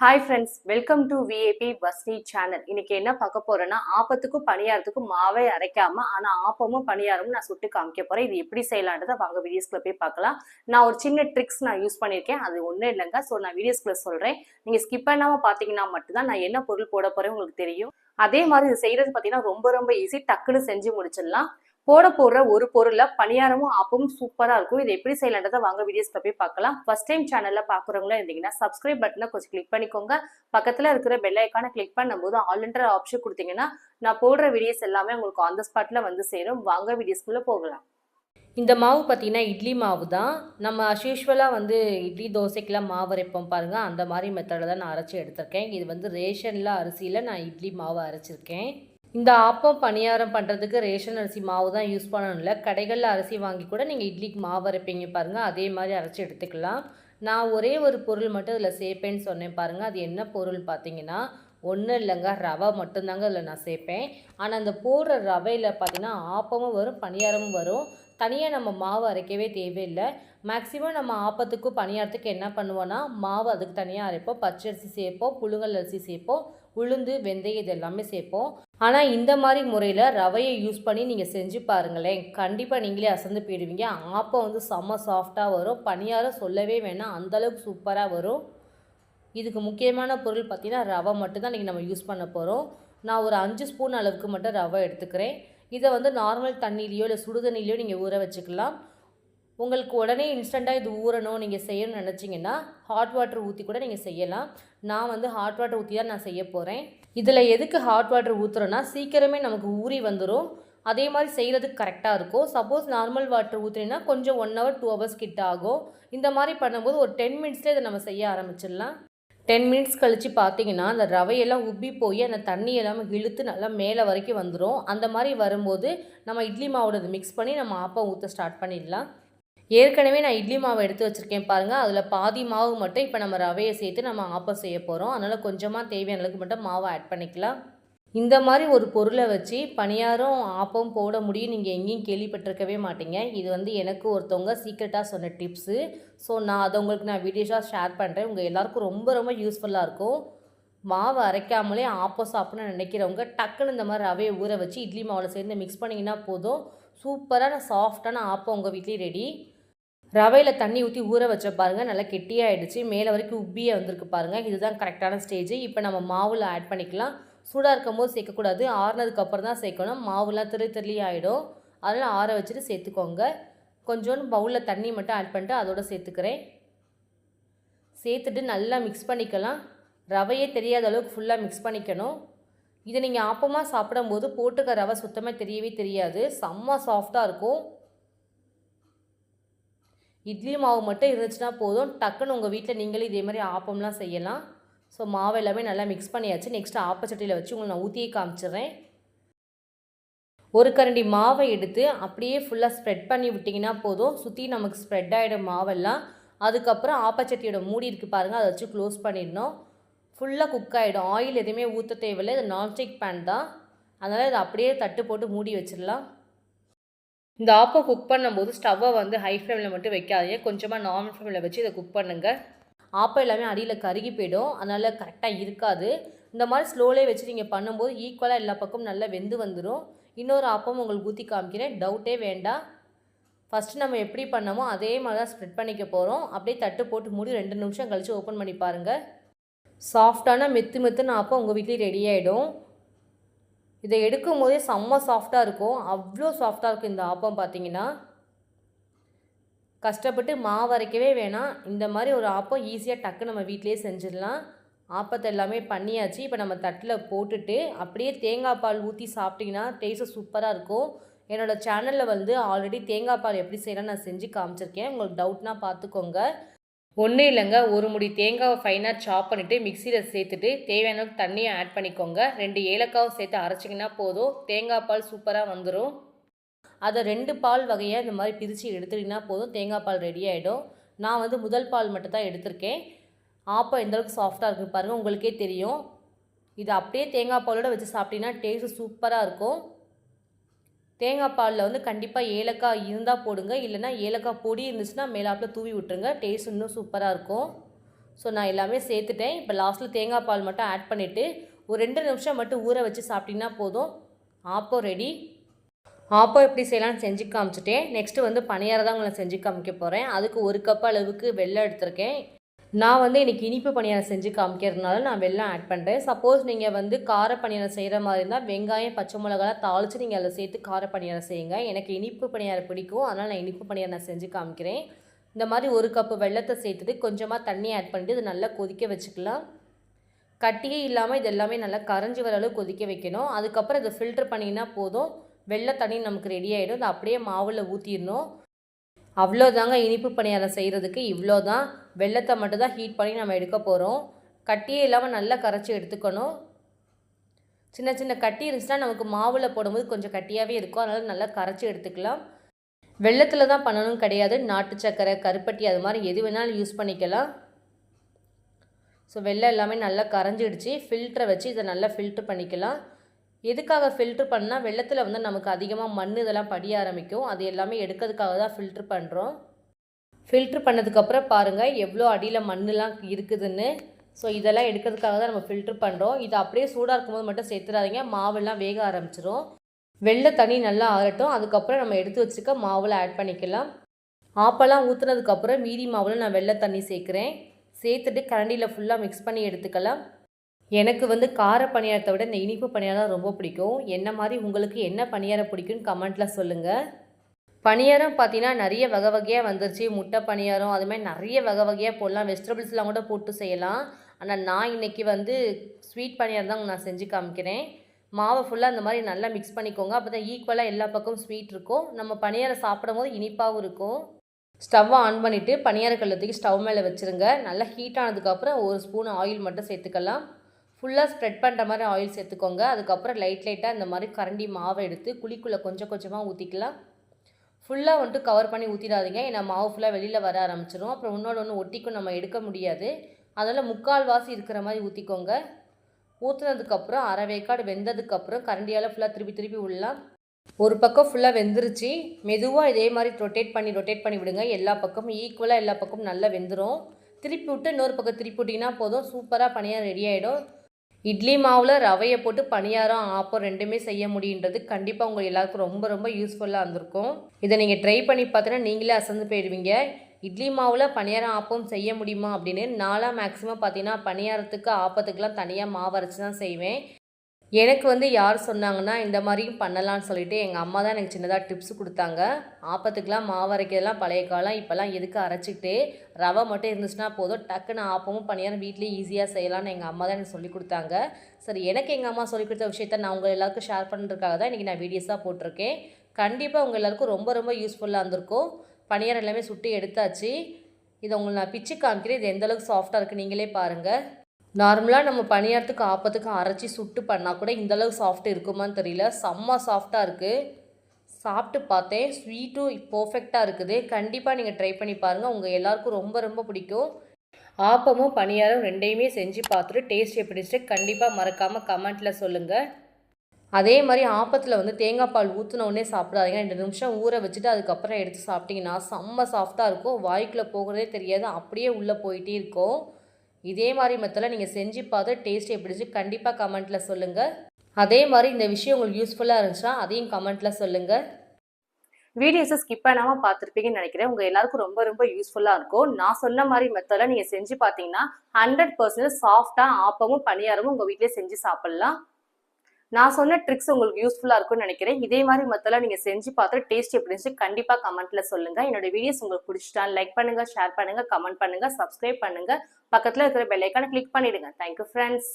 Hi friends welcome to VAP வஸ்னி channel இன்னைக்கு என்ன பார்க்க போறேன்னா ஆப்பத்துக்கும் பணியாரத்துக்கும் மாவே அரைக்காம ஆனா ஆப்பமும் பணியாரமும் நான் சுட்டு காமிக்க போறேன். இது எப்படி செய்யலான்றதை வாங்க வீடியோஸ்குள்ள போய் பார்க்கலாம். நான் ஒரு சின்ன ட்ரிக்ஸ் நான் யூஸ் பண்ணியிருக்கேன் அது ஒன்றும் இல்லைங்க. ஸோ நான் வீடியோஸ்குள்ள சொல்றேன். நீங்க ஸ்கிப் பண்ணாம பார்த்தீங்கன்னா மட்டும்தான் நான் என்ன பொருள் போட போறேன் உங்களுக்கு தெரியும். அதே மாதிரி இது செய்யறது பார்த்தீங்கன்னா ரொம்ப ரொம்ப ஈஸி டக்குன்னு செஞ்சு முடிச்சிடலாம். போட போடுற ஒரு பொருளில் பணியாரமும் ஆப்பமும் சூப்பராக இருக்கும். இது எப்படி செய்யலான்றதை வாங்க வீடியோஸ்க்கு போய் பார்க்கலாம். ஃபர்ஸ்ட் டைம் சேனலில் பார்க்குறவங்களா இருந்தீங்கன்னா சப்ஸ்கிரைப் பட்டனை கொஞ்சம் கிளிக் பண்ணிக்கோங்க. பக்கத்தில் இருக்கிற பெல் ஐக்கானை கிளிக் பண்ணும்போது ஆல்ன்ற ஆப்ஷன் கொடுத்தீங்கன்னா நான் போடுற வீடியோஸ் எல்லாமே உங்களுக்கு ஆன் த ஸ்பாட்டில் வந்து சேரும். வாங்க வீடியோஸ்குள்ளே போகலாம். இந்த மாவு பார்த்தீங்கன்னா இட்லி மாவு தான். நம்ம அஸ்யூஷுவலாக வந்து இட்லி தோசைக்கெலாம் மாவு அரைப்போம் பாருங்கள் அந்த மாதிரி மெத்தடில் தான் நான் அரைச்சி எடுத்திருக்கேன். இது வந்து ரேஷனில் அரிசியில் நான் இட்லி மாவு அரைச்சிருக்கேன். இந்த ஆப்பம் பணியாரம் பண்ணுறதுக்கு ரேஷன் அரிசி மாவு தான் யூஸ் பண்ணணும்ல கடைகளில் அரிசி வாங்கி கூட நீங்கள் இட்லிக்கு மாவு அரைப்பீங்க பாருங்கள் அதே மாதிரி அரைச்சி எடுத்துக்கலாம். நான் ஒரே ஒரு பொருள் மட்டும் இதில் சேர்ப்பேன்னு சொன்னேன் பாருங்கள் அது என்ன பொருள் பார்த்தீங்கன்னா ஒன்றும் இல்லைங்க. ரவை மட்டும்தாங்க அதில் நான் சேர்ப்பேன். ஆனால் அந்த போடுற ரவையில் பார்த்தீங்கன்னா ஆப்பமும் வரும் பணியாரமும் வரும். தனியாக நம்ம மாவு அரைக்கவே தேவையில்லை. மேக்ஸிமம் நம்ம ஆப்பத்துக்கும் பணியாரத்துக்கு என்ன பண்ணுவோன்னா மாவு அதுக்கு தனியாக அரைப்போம். பச்சரிசி சேர்ப்போம் புழுங்கல் அரிசி சேர்ப்போம். உளுந்து வெந்தயம் இது எல்லாமே சேர்ப்போம். ஆனால் இந்த மாதிரி முறையில் ரவையை யூஸ் பண்ணி நீங்கள் செஞ்சு பாருங்களேன். கண்டிப்பாக நீங்களே அசந்து போயிடுவீங்க. ஆப்பம் வந்து செம்ம சாஃப்டாக வரும். பணியாரம் சொல்லவே வேணாம். அந்தளவுக்கு சூப்பராக வரும். இதுக்கு முக்கியமான பொருள் பார்த்திங்கன்னா ரவை மட்டும் தான் இன்றைக்கி நம்ம யூஸ் பண்ண போகிறோம் நான் ஒரு அஞ்சு ஸ்பூன் அளவுக்கு மட்டும் ரவை எடுத்துக்கிறேன். இதை வந்து நார்மல் தண்ணியிலையோ இல்லை சுடு தண்ணியிலையோ நீங்கள் ஊற வச்சுக்கலாம். உங்களுக்கு உடனே இன்ஸ்டண்ட்டாக இது ஊறணும் நீங்கள் செய்யணும்னு நினச்சிங்கன்னா ஹாட் வாட்டர் ஊற்றி கூட நீங்கள் செய்யலாம். நான் வந்து ஹாட் வாட்டர் ஊற்றி தான் நான் செய்ய போகிறேன் இதில் எதுக்கு ஹாட் வாட்டர் ஊற்றுறோன்னா சீக்கிரமே நமக்கு ஊறி வந்துடும் அதே மாதிரி செய்கிறதுக்கு கரெக்டாக இருக்கும். சப்போஸ் நார்மல் வாட்டர் ஊற்றுனீங்கன்னா கொஞ்சம் ஒன் ஹவர் டூ ஹவர்ஸ் கிட்ட ஆகும். இந்த மாதிரி பண்ணும்போது ஒரு டென் மினிட்ஸ்லேயே இதை நம்ம செய்ய ஆரம்பிச்சிடலாம். டென் மினிட்ஸ் கழித்து பார்த்தீங்கன்னா அந்த ரவையெல்லாம் உப்பி போய் அந்த தண்ணி எல்லாமே இழுத்து நல்லா மேலே வரைக்கும் வந்துடும் அந்த மாதிரி வரும்போது நம்ம இட்லி மாவோட மிக்ஸ் பண்ணி நம்ம ஆப்பம் ஊற்ற ஸ்டார்ட் பண்ணிடலாம். ஏற்கனவே நான் இட்லி மாவு எடுத்து வச்சுருக்கேன் பாருங்கள் அதில் பாதி மாவு மட்டும் இப்போ நம்ம ரவையை சேர்த்து நம்ம ஆப்பம் செய்ய போகிறோம் அதனால் கொஞ்சமாக தேவையான அளவுக்கு மட்டும் மாவை ஆட் பண்ணிக்கலாம். இந்த மாதிரி ஒரு பொருளை வச்சு பணியாரம் ஆப்பம் போட முடியும். நீங்கள் எங்கேயும் கேள்விப்பட்டிருக்கவே மாட்டீங்க. இது வந்து எனக்கு ஒருத்தவங்க சீக்ரெட்டாக சொன்ன டிப்ஸு ஸோ நான் அதை உங்களுக்கு நான் வீடியோஸாக ஷேர் பண்ணுறேன் உங்கள் எல்லாருக்கும் ரொம்ப ரொம்ப யூஸ்ஃபுல்லாக இருக்கும். மாவு அரைக்காமலே ஆப்பம் சாப்பிட்ணும்னு நினைக்கிறவங்க டக்குன்னு இந்த மாதிரி ரவையை ஊற வச்சு இட்லி மாவில் சேர்ந்து மிக்ஸ் பண்ணிங்கன்னா போதும். சூப்பரான சாஃப்டான ஆப்பம் உங்கள் வீட்லேயும் ரெடி ரவையில் தண்ணி ஊற்றி ஊற வச்ச பாருங்கள் நல்லா கெட்டியாகிடுச்சு மேலே வரைக்கும் உப்பியே வந்திருக்கு பாருங்கள் இதுதான் கரெக்டான ஸ்டேஜ் இப்போ நம்ம மாவில் ஆட் பண்ணிக்கலாம். சூடாக இருக்கும் போது சேர்க்கக்கூடாது ஆறுனதுக்கப்புறம் தான் சேர்க்கணும். மாவுலாம் திரு திருளி ஆகிடும் அதில் ஆற வச்சுட்டு சேர்த்துக்கோங்க. கொஞ்சோண்டு பவுலில் தண்ணி மட்டும் ஆட் பண்ணிட்டு அதோட சேர்த்துக்கிறேன். சேர்த்துட்டு நல்லா மிக்ஸ் பண்ணிக்கலாம். ரவையே தெரியாத அளவுக்கு ஃபுல்லாக மிக்ஸ் பண்ணிக்கணும். இதை நீங்கள் ஆப்பமாக சாப்பிடும்போது போட்டுக்க ரவை சுத்தமாக தெரியவே தெரியாது. செம்ம சாஃப்டாக இருக்கும். இட்லி மாவு மட்டும் இருந்துச்சுன்னா போதும். டக்குன்னு உங்கள் வீட்டில் நீங்களே இதே மாதிரி ஆப்பம்லாம் செய்யலாம். ஸோ மாவு எல்லாமே நல்லா மிக்ஸ் பண்ணியாச்சு. நெக்ஸ்ட்டு ஆப்பச்சட்டியில் வச்சு உங்களை நான் ஊற்றியே காமிச்சிடுறேன். ஒரு கரண்டி மாவை எடுத்து அப்படியே ஃபுல்லாக ஸ்ப்ரெட் பண்ணி விட்டிங்கன்னா போதும். சுற்றி நமக்கு ஸ்ப்ரெட் ஆகிடும் மாவெல்லாம். அதுக்கப்புறம் ஆப்பச்சட்டியோட மூடி இருக்குது பாருங்கள் அதை வச்சு க்ளோஸ் பண்ணிடணும். ஃபுல்லாக குக் ஆகிடும் ஆயில் எதுவுமே ஊற்ற தேவையில்லை. இது நான்ஸ்டிக் பேன் தான். அதனால் இதை அப்படியே தட்டு போட்டு மூடி வச்சிடலாம். இந்த ஆப்பம் குக் பண்ணும்போது ஸ்டவ்வை வந்து ஹை ஃப்ளேமில் மட்டும் வைக்காதீங்க. கொஞ்சமாக நார்மல் ஃப்ளேமில் வச்சு இதை குக் பண்ணுங்கள் ஆப்பம் எல்லாமே அடியில் கருகி போயிடும். அதனால் கரெக்டாக இருக்காது. இந்த மாதிரி ஸ்லோலே வச்சு நீங்கள் பண்ணும்போது ஈக்குவலாக எல்லா பக்கமும் நல்லா வெந்து வந்துடும் இன்னொரு ஆப்பம் உங்களுக்கு ஊற்றி காமிக்கிறேன். டவுட்டே வேண்டாம். ஃபஸ்ட்டு நம்ம எப்படி பண்ணமோ அதே மாதிரி தான் ஸ்ப்ரெட் பண்ணிக்க போகிறோம் அப்படியே தட்டு போட்டு மூடி ரெண்டு நிமிஷம் கழித்து ஓப்பன் பண்ணி பாருங்கள் சாஃப்டான மெத்து மெத்துன்னு ஆப்பம் உங்கள் வீட்லேயும் ரெடி ஆகிடும் இதை எடுக்கும் போதே செம்ம சாஃப்டாக இருக்கும். அவ்வளோ சாஃப்டாக இருக்கும் இந்த ஆப்பம் பார்த்தீங்கன்னா. கஷ்டப்பட்டு மாவு அரைக்கவே வேணாம். இந்த மாதிரி ஒரு ஆப்பம் ஈஸியாக டக்கு நம்ம வீட்டிலேயே செஞ்சிடலாம். ஆப்பத்தை எல்லாமே பண்ணியாச்சு. இப்போ நம்ம தட்டில் போட்டுட்டு அப்படியே தேங்காய் பால் ஊற்றி சாப்பிட்டிங்கன்னா டேஸ்ட்டு சூப்பராக இருக்கும். என்னோடய சேனலில் வந்து ஆல்ரெடி தேங்காய் பால் எப்படி செய்யலாம் நான் செஞ்சு காமிச்சிருக்கேன். உங்களுக்கு டவுட்னா பார்த்துக்கோங்க. ஒன்றும் இல்லைங்க. ஒரு முடி தேங்காவை ஃபைனாக சாப் பண்ணிவிட்டு மிக்சியில் சேர்த்துட்டு தேவையான தண்ணியை ஆட் பண்ணிக்கோங்க. ரெண்டு ஏலக்காவும் சேர்த்து அரைச்சிங்கன்னா போதும். தேங்காய் பால் சூப்பராக வந்துடும் அதை ரெண்டு பால் வகையாக இந்த மாதிரி பிரித்து எடுத்துட்டிங்கன்னா போதும். தேங்காய் பால் ரெடி ஆகிடும் நான் வந்து முதல் பால் மட்டும் தான் எடுத்திருக்கேன். ஆப்பம் எந்தளவுக்கு சாஃப்டாக இருக்குது பாருங்கள் உங்களுக்கே தெரியும். இது அப்படியே தேங்காய் பாலோடு வச்சு சாப்பிட்டீங்கன்னா டேஸ்ட்டு சூப்பராக இருக்கும். தேங்காய் பாலில் வந்து கண்டிப்பாக ஏலக்காய் இருந்தால் போடுங்க. இல்லைனா ஏலக்காய் பொடி இருந்துச்சுன்னா மேலாப்பில் தூவி விட்டுருங்க. டேஸ்ட் இன்னும் சூப்பராக இருக்கும். ஸோ நான் எல்லாமே சேர்த்துட்டேன். இப்போ லாஸ்ட்டில் தேங்காய் பால் மட்டும் ஆட் பண்ணிவிட்டு ஒரு ரெண்டு நிமிஷம் மட்டும் ஊற வச்சு சாப்பிட்டிங்கன்னா போதும். ஆப்போ ரெடி ஆப்போ எப்படி செய்யலாம்னு செஞ்சு காமிச்சிட்டேன். நெக்ஸ்ட்டு வந்து பணியாரம் தான் உங்களை செஞ்சு காமிக்க போகிறேன் அதுக்கு ஒரு கப் அளவுக்கு வெள்ளம் எடுத்திருக்கேன். நான் வந்து எனக்கு இனிப்பு பணியாரம் செஞ்சு காமிக்கிறதுனால நான் வெள்ளம் ஆட் பண்ணுறேன் சப்போஸ் நீங்கள் வந்து கார பணியாரம் செய்கிற மாதிரி இருந்தால் வெங்காயம் பச்சை மிளகாலாம் தாளித்து நீங்கள் அதில் சேர்த்து கார பணியாரம் செய்யுங்க. எனக்கு இனிப்பு பணியாரம் பிடிக்கும். அதனால் நான் இனிப்பு பணியாரம் நான் செஞ்சு காமிக்கிறேன். இந்த மாதிரி ஒரு கப்பு வெள்ளத்தை சேர்த்துட்டு கொஞ்சமாக தண்ணி ஆட் பண்ணிட்டு இது நல்லா கொதிக்க வச்சுக்கலாம். கட்டியே இல்லாமல் இது எல்லாமே நல்லா கரைஞ்சி வர அளவு கொதிக்க வைக்கணும். அதுக்கப்புறம் இதை ஃபில்டர் பண்ணிங்கன்னா போதும். வெள்ளை தண்ணி நமக்கு ரெடி ஆகிடும் இதை அப்படியே மாவில் ஊற்றிடணும் அவ்வளோதாங்க இனிப்பு பணியாரம் செய்கிறதுக்கு இவ்வளோ தான் வெள்ளத்தை மட்டும்தான் ஹீட் பண்ணி நம்ம எடுக்க போகிறோம் கட்டியே இல்லாமல் நல்லா கரைச்சி எடுத்துக்கணும். சின்ன சின்ன கட்டி இருந்துச்சுன்னா நமக்கு மாவில் போடும்போது கொஞ்சம் கட்டியாகவே இருக்கும். அதனால் நல்லா கரைச்சி எடுத்துக்கலாம். வெள்ளத்தில் தான் பண்ணணும் கிடையாது. நாட்டு சக்கரை கருப்பட்டி அது மாதிரி எது வேணாலும் யூஸ் பண்ணிக்கலாம். ஸோ வெள்ளம் எல்லாமே நல்லா கரைஞ்சிடுச்சு. ஃபில்டரை வச்சு இதை நல்லா ஃபில்ட்ரு பண்ணிக்கலாம். எதுக்காக ஃபில்ட்ரு பண்ணால் வெள்ளத்தில் வந்து நமக்கு அதிகமாக மண் இதெல்லாம் படிய ஆரம்பிக்கும். அது எல்லாமே எடுக்கிறதுக்காக தான் ஃபில்ட்ரு பண்ணுறோம் ஃபில்ட்ரு பண்ணதுக்கப்புறம் பாருங்கள் எவ்வளோ அடியில் மண்ணெலாம் இருக்குதுன்னு. ஸோ இதெல்லாம் எடுக்கிறதுக்காக தான் நம்ம ஃபில்ட்ரு பண்ணுறோம் இது அப்படியே சூடாக இருக்கும்போது மட்டும் சேர்த்துறாதீங்க. மாவெல்லாம் வேக ஆரம்பிச்சிரும். வெள்ளை தண்ணி நல்லா ஆறட்டும். அதுக்கப்புறம் நம்ம எடுத்து வச்சுருக்க மாவில் ஆட் பண்ணிக்கலாம். ஆப்பெல்லாம் ஊற்றுனதுக்கப்புறம் மீதி மாவில் நான் வெள்ளை தண்ணி சேர்க்குறேன். சேர்த்துட்டு கரண்டியில் ஃபுல்லாக மிக்ஸ் பண்ணி எடுத்துக்கலாம். எனக்கு வந்து கார பணியாரத்தை விட இந்த இனிப்பு பணியாரம் ரொம்ப பிடிக்கும். என்ன மாதிரி உங்களுக்கு என்ன பணியாரம் பிடிக்கும்னு கமெண்ட்டில் சொல்லுங்கள் பணியாரம் பார்த்தீங்கன்னா நிறைய வகை வகையாக வந்துருச்சு. முட்டை பணியாரம் அதுமாதிரி நிறைய வகை வகையாக போடலாம். வெஜிடபிள்ஸ்லாம் கூட போட்டு செய்யலாம். ஆனால் நான் இன்றைக்கி வந்து ஸ்வீட் பணியாரம் தான் நான் செஞ்சு காமிக்கிறேன். மாவை ஃபுல்லாக இந்த மாதிரி நல்லா மிக்ஸ் பண்ணிக்கோங்க. அப்போ தான் ஈக்குவலாக எல்லா பக்கமும் ஸ்வீட் இருக்கும். நம்ம பணியாரம் சாப்பிடும் போது இனிப்பாகவும் இருக்கும். ஸ்டவ்வை ஆன் பண்ணிவிட்டு பணியார கல்லத்துக்கு ஸ்டவ் மேலே வச்சுருங்க. நல்லா ஹீட் ஆனதுக்கப்புறம் ஒரு ஸ்பூன் ஆயில் மட்டும் சேர்த்துக்கலாம். ஃபுல்லாக ஸ்ப்ரெட் பண்ணுற மாதிரி ஆயில் சேர்த்துக்கோங்க அதுக்கப்புறம் லைட் லைட்டாக இந்த மாதிரி கரண்டி மாவை எடுத்து குழிக்குள்ளே கொஞ்சம் கொஞ்சமாக ஊற்றிக்கலாம் ஃபுல்லாக வந்துட்டு கவர் பண்ணி ஊற்றிடாதீங்க ஏன்னா மாவு ஃபுல்லாக வெளியில் வர ஆரம்பிச்சிடும் அப்புறம் இன்னொன்று ஒன்று ஒட்டிக்கும் நம்ம எடுக்க முடியாது. அதனால் முக்கால் வாசி இருக்கிற மாதிரி ஊற்றிக்கோங்க ஊற்றுனதுக்கப்புறம் அரைவேக்காடு வெந்ததுக்கப்புறம் கரண்டியால் ஃபுல்லாக திருப்பி திருப்பி விடலாம் ஒரு பக்கம் ஃபுல்லாக வெந்துருச்சு. மெதுவாக இதே மாதிரி ரொட்டேட் பண்ணி ரொட்டேட் பண்ணி விடுங்க. எல்லா பக்கமும் ஈக்குவலாக எல்லா பக்கமும் நல்லா வெந்துடும் திருப்பி விட்டு இன்னொரு பக்கம் திருப்பி விட்டிங்கன்னா போதும். சூப்பராக பணியாக ரெடி ஆகிடும் இட்லி மாவில் ரவையை போட்டு பணியாரம் ஆப்பம் ரெண்டுமே செய்ய முடியுன்றது கண்டிப்பாக உங்கள் எல்லாருக்கும் ரொம்ப ரொம்ப யூஸ்ஃபுல்லாக இருந்திருக்கும். இதை நீங்கள் ட்ரை பண்ணி பார்த்தீங்கன்னா நீங்களே அசந்து போயிடுவீங்க. இட்லி மாவில் பணியாரம் ஆப்பம் செய்ய முடியுமா அப்படின்னு நாளாக மேக்ஸிமம் பார்த்தீங்கன்னா பணியாரத்துக்கு ஆப்பத்துக்கெலாம் தனியாக மாவு அரைச்சி தான் செய்வேன். எனக்கு வந்து யார் சொன்னாங்கன்னா இந்த மாதிரியும் பண்ணலாம்னு சொல்லிட்டு எங்கள் அம்மா தான் எனக்கு சின்னதாக டிப்ஸ் கொடுத்தாங்க. ஆப்பத்துக்கெலாம் மாவு அரைக்கிறதுலாம் பழைய காலம். இப்போல்லாம் எதுக்கு அரைச்சிட்டு ரவை மட்டும் இருந்துச்சுன்னா போதும். டக்குன்னு ஆப்பமும் பணியாரம் வீட்லேயே ஈஸியாக செய்யலாம்னு எங்கள் அம்மா தான் எனக்கு சொல்லி கொடுத்தாங்க. சரி எனக்கு எங்கள் அம்மா சொல்லி கொடுத்த விஷயத்த நான் உங்கள் எல்லாருக்கும் ஷேர் பண்ணுறதுக்காக தான் இன்றைக்கி நான் வீடியோஸாக போட்டிருக்கேன். கண்டிப்பாக உங்கள் எல்லாருக்கும் ரொம்ப ரொம்ப யூஸ்ஃபுல்லாக இருந்திருக்கும். பணியாரம் எல்லாமே சுட்டு எடுத்தாச்சு. இதை உங்களுக்கு நான் பிச்சு காமிக்கிறேன். இது எந்தளவுக்கு சாஃப்டாக இருக்குது நீங்களே பாருங்கள் நார்மலாக நம்ம பணியாரத்துக்கு ஆப்பத்துக்கு அரைச்சி சுட்டு பண்ணால் கூட இந்தளவு சாஃப்ட் இருக்குமான்னு தெரியல. செம்ம சாஃப்டாக இருக்குது சாப்பிட்டு பார்த்தேன். ஸ்வீட்டும் பர்ஃபெக்டாக இருக்குது. கண்டிப்பாக நீங்கள் ட்ரை பண்ணி பாருங்கள் உங்கள் எல்லாருக்கும் ரொம்ப ரொம்ப பிடிக்கும். ஆப்பமும் பணியாரம் ரெண்டையுமே செஞ்சு பார்த்துட்டு டேஸ்ட் எப்படி கண்டிப்பாக மறக்காமல் கமெண்ட்டில் சொல்லுங்கள் அதே மாதிரி ஆப்பத்தில் வந்து தேங்காய் பால் ஊற்றின உடனே சாப்பிடாதீங்க. ரெண்டு நிமிஷம் ஊற வச்சுட்டு அதுக்கப்புறம் எடுத்து சாப்பிட்டிங்கன்னா செம்ம சாஃப்டாக இருக்கும். வாய்க்குள்ளே போகிறதே தெரியாது. அப்படியே உள்ளே போயிட்டே இருக்கும். இதே மாதிரி மெத்தடில் நீங்கள் செஞ்சு பார்த்து டேஸ்ட் எப்படி கண்டிப்பாக கமெண்ட்டில் சொல்லுங்கள் அதே மாதிரி இந்த விஷயம் உங்களுக்கு யூஸ்ஃபுல்லாக இருந்துச்சுன்னா அதையும் கமெண்ட்டில் சொல்லுங்கள் வீடியோஸை ஸ்கிப் பண்ணாமல் பார்த்துருப்பீங்கன்னு நினைக்கிறேன். உங்கள் எல்லாருக்கும் ரொம்ப ரொம்ப யூஸ்ஃபுல்லாக இருக்கும். நான் சொன்ன மாதிரி மெத்தடில் நீங்கள் செஞ்சு பார்த்தீங்கன்னா ஹண்ட்ரட் பர்சன்ட் சாஃப்டாக ஆப்பமும் பணியாரமும் உங்கள் வீட்டிலே செஞ்சு சாப்பிட்லாம். நான் சொன்ன ட்ரிக்ஸ் உங்களுக்கு யூஸ்ஃபுல்லா இருக்கும்னு நினைக்கிறேன். இதே மாதிரி மெத்தட நீங்க செஞ்சு பார்த்து டேஸ்ட் எப்படி இருந்துச்சு கண்டிப்பா கமெண்ட்ல சொல்லுங்க. என்னோட வீடியோஸ் உங்களுக்கு பிடிச்சிட்டா லைக் பண்ணுங்க ஷேர் பண்ணுங்க கமெண்ட் பண்ணுங்க சப்ஸ்கிரைப் பண்ணுங்க. பக்கத்துல இருக்கிற பெல்லைக்கான கிளிக் பண்ணிடுங்க. Thank you friends